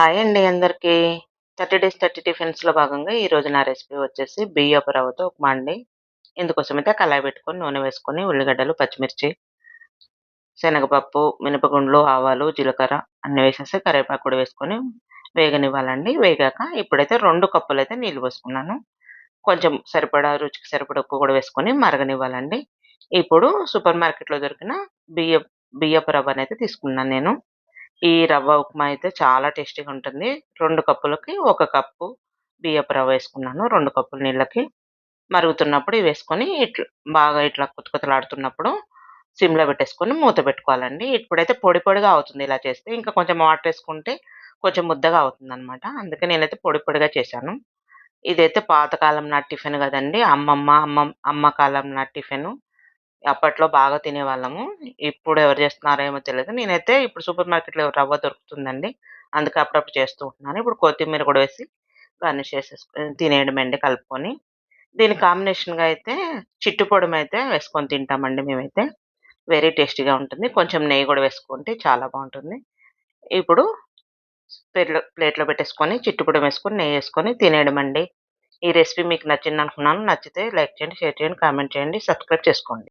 Hi అండి అందరికీ. Thirty days thirty టిఫిన్స్లో భాగంగా ఈరోజు నా రెసిపీ వచ్చేసి బియ్యపు రవ్వతో ఉప్మా అండి. ఇందుకోసం అయితే కళాయి పెట్టుకొని నూనె వేసుకొని ఉల్లిగడ్డలు పచ్చిమిర్చి శనగపప్పు మినపగుండ్లు ఆవాలు జీలకర్ర అన్నీ వేసేసి కరివేపాకు కూడా వేసుకొని వేగనివ్వాలండి. వేగాక ఇప్పుడైతే రెండు కప్పులు అయితే నీళ్ళు పోసుకున్నాను. కొంచెం సరిపడా రుచికి సరిపడా ఉప్పు కూడా వేసుకొని మరగనివ్వాలండి. ఇప్పుడు సూపర్ మార్కెట్లో దొరికిన బియ్య బియ్యపు రవ్వ అనేది తీసుకున్నాను నేను. ఈ రవ్వ ఉప్మా అయితే చాలా టేస్టీగా ఉంటుంది. రెండు కప్పులకి ఒక కప్పు బియ్యపు రవ్వ వేసుకున్నాను. రెండు కప్పుల నీళ్ళకి మరుగుతున్నప్పుడు ఇవి వేసుకొని ఇట్లా బాగా ఇట్లా కుతకుతలాడుతున్నప్పుడు సిమ్లో పెట్టేసుకొని మూత పెట్టుకోవాలండి. ఇప్పుడైతే పొడి పొడిగా అవుతుంది ఇలా చేస్తే. ఇంకా కొంచెం వాటర్ వేసుకుంటే కొంచెం ముద్దగా అవుతుంది అనమాట అందుకే నేనైతే పొడి పొడిగా చేశాను. ఇదైతే పాతకాలం నా టిఫిన్ కదండి. అమ్మమ్మ అమ్మ అమ్మ కాలం నా టిఫిన్. అప్పట్లో బాగా తినేవాళ్ళము. ఇప్పుడు ఎవరు చేస్తున్నారో ఏమో తెలియదు నేనైతే ఇప్పుడు సూపర్ మార్కెట్లో రవ్వ దొరుకుతుందండి. అందుకే అప్పుడప్పుడు చేస్తూ ఉంటున్నాను. ఇప్పుడు కొత్తిమీర కూడా వేసి గార్నిష్ చేసేసుకొని తినేయడమండి కలుపుకొని. దీని కాంబినేషన్గా అయితే చిట్టు అయితే వేసుకొని తింటామండి మేమైతే. వెరీ టేస్టీగా ఉంటుంది. కొంచెం నెయ్యి కూడా వేసుకుంటే చాలా బాగుంటుంది. ఇప్పుడు ప్లేట్లో ప్లేట్లో పెట్టేసుకొని చిట్టుపొడి వేసుకొని నెయ్యి వేసుకొని తినేయడమండి. ఈ రెసిపీ మీకు నచ్చింది అనుకున్నాను నచ్చితే లైక్ చేయండి షేర్ చేయండి కామెంట్ చేయండి సబ్స్క్రైబ్ చేసుకోండి.